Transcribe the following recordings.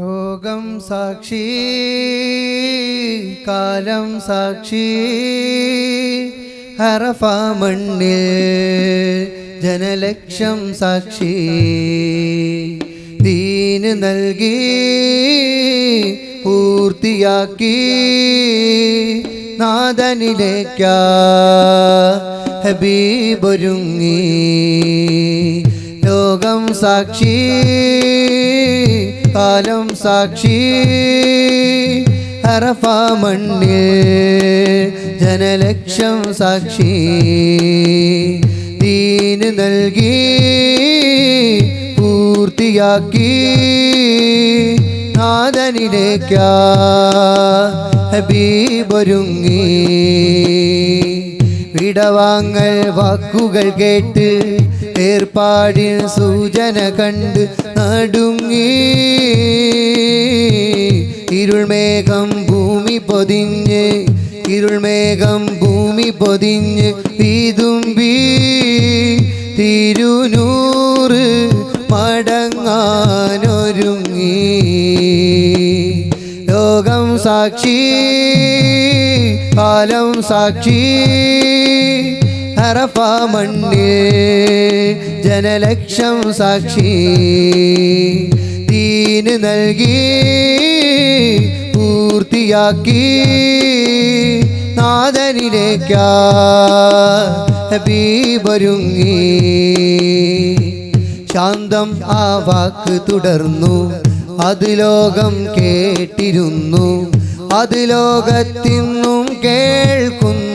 ലോകം സാക്ഷി കാലം സാക്ഷി. ഹറഫാമണ്ണിൽ ജനലക്ഷം സാക്ഷി. ദീന് നൽകി പൂർത്തിയാക്കി. നാദനിലേക്കാ ഹബീബൊരുങ്ങി. ലോകം സാക്ഷി കാലം സാക്ഷി ഹറഫ മണ്ണിൽ ജനലക്ഷം സാക്ഷി. ദീന് നൽകി പൂർത്തിയാക്കി നാഥനിലേക്ക ഹബീബൊരുങ്ങി. വിടവാങ്ങൽ വാക്കുകൾ കേട്ട് ഏർപ്പാടിൽ സൂചന കണ്ട് നടുങ്ങി. ഇരുൾമേഘം ഭൂമി പൊതിഞ്ഞ് ഇരുൾമേഘം ഭൂമി പൊതിഞ്ഞ് വീതുമ്പി തിരുനൂറ് മടങ്ങാനൊരുങ്ങി. ലോകം സാക്ഷി കാലം സാക്ഷി. മണ്ണിൽ ജനലക്ഷം സാക്ഷി. ദീന് നൽകി പൂർത്തിയാക്കി നാദനിലേക്കാ ഹബീബൊരുങ്ങി. ശാന്തം ആ വാക്ക് തുടർന്നു അത് ലോകം കേട്ടിരുന്നു അത് ലോകത്തിന്നും കേൾക്കുന്നു.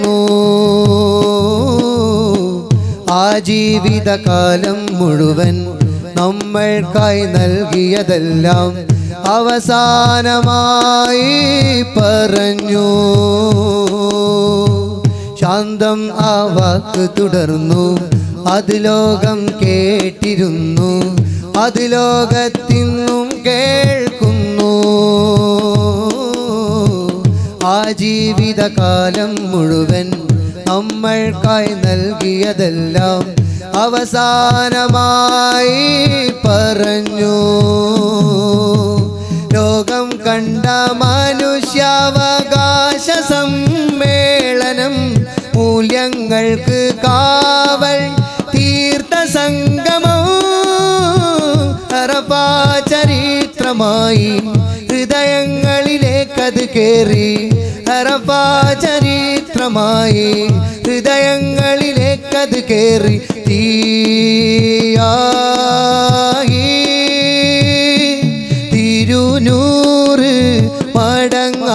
ആ ജീവിതകാലം മുഴുവൻ നമ്മൾക്കായി നൽകിയതെല്ലാം അവസാനമായി പറഞ്ഞു. ശാന്തം ആ വാക്ക് തുടർന്നു. അത് ലോകം കേട്ടിരുന്നു. അത് ലോകത്തിന്നും കേൾക്കുന്നു. ആ ജീവിതകാലം മുഴുവൻ നമ്മൾക്കായി നൽകിയതെല്ലാം അവസാനമായി പറഞ്ഞു. ലോകം കണ്ട മനുഷ്യാവകാശ സമ്മേളനം മൂല്യങ്ങൾക്ക് കാവൽ തീർത്ഥ സംഗമം ചരിത്രമായി ഹൃദയങ്ങളിലേക്കത് കേറി. അറപ്പാ ചരിത്രമായി ഹൃദയങ്ങളിലേക്കത് കേറി തീയായി. തിരുനൂറ് മടങ്ങാനൊരുങ്ങി.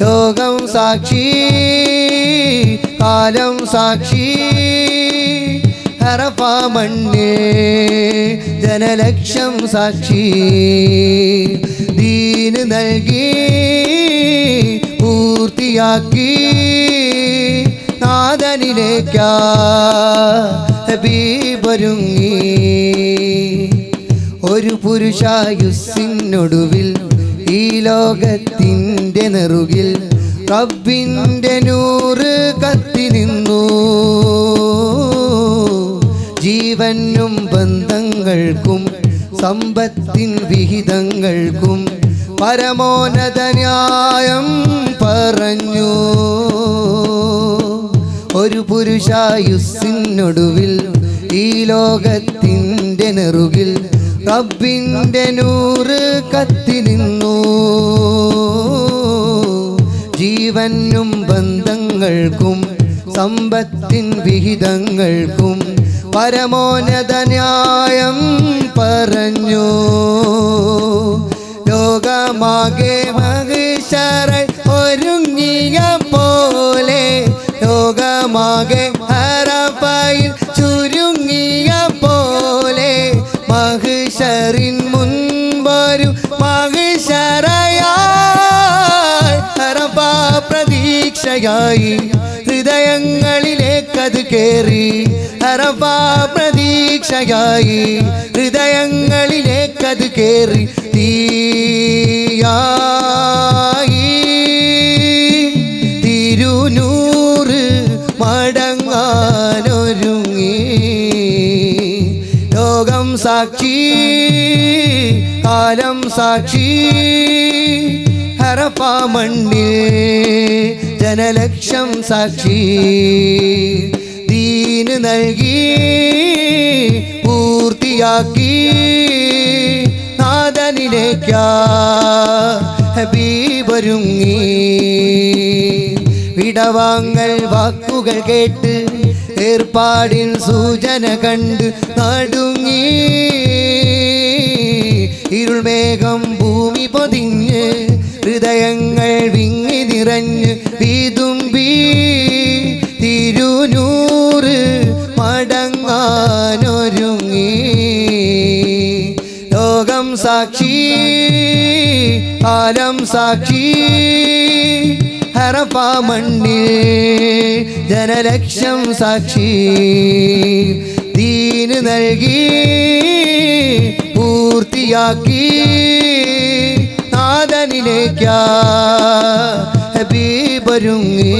ലോകം സാക്ഷി കാലം സാക്ഷി. ഹറഫ മണ്ണിൽ ജനലക്ഷം സാക്ഷി. പൂർത്തിയാക്കി നാദനിലേക്കാ ഹബീബൊരുങ്ങി. ഒരു പുരുഷായുസിനൊടുവിൽ ഈ ലോകത്തിന്റെ നെറുകിൽ റബ്ബിന്റെ നൂറ് കത്തി നിന്നു. ജീവനും ബന്ധങ്ങൾക്കും സമ്പത്തിൻ വിഹിതങ്ങൾക്കും പരമോന്നത പറഞ്ഞു. ഒരു പുരുഷായുസിനൊടുവിൽ ഈ ലോകത്തിന്റെ നെറുകിൽ റബ്ബിന്റെ നൂറ് കത്തി നിന്നു. ജീവനും ബന്ധങ്ങൾക്കും സമ്പത്തിൻ വിഹിതങ്ങൾക്കും പരമോന്നത പറഞ്ഞു. ലോകമാകെ മഹിഷറൈ ഒരുങ്ങിയ പോലെ ലോകമാകെ ഹരപ്പയിൽ ചുരുങ്ങിയ പോലെ മഹിഷറിൻ മുൻപൊരു മഹിഷറയായി ഹരപ്പ പ്രതീക്ഷയായി ഹൃദയങ്ങളിലേക്കത് കേറി ഹരപ്പ പ്രതീക്ഷയായി ഹൃദയങ്ങളിലേക്കത് കേറി തീയായി തിരുനൂറ് മടങ്ങാനൊരുങ്ങി. ലോകം സാക്ഷി കാലം സാക്ഷി. ഹരപ്പാമണ്ണിൽ ജനലക്ഷം സാക്ഷി. ദീന് നൽകി പൂർത്തിയാക്കി. ഹബീബരുങ്ങി. വിടവാങ്ങൽ വാക്കുകൾ കേട്ട് ഏർപ്പാടിൻ സൂചന കണ്ട് നടുങ്ങി. ഇരുൾമേഘം ഭൂമി പൊതിഞ്ഞ് ഹൃദയങ്ങൾ വിങ്ങി നിറഞ്ഞ് വീതുമ്പി. തിരുനൂറ് മടങ്ങാനൊരുങ്ങി സാക്ഷി ആലം സാക്ഷി ഹറപ്പ മണ്ണിൽ ജനലക്ഷം സാക്ഷി. ദീന് നൽകി പൂർത്തിയാക്കി നാദനിലേക്കാ ഹബീബരുങ്ങി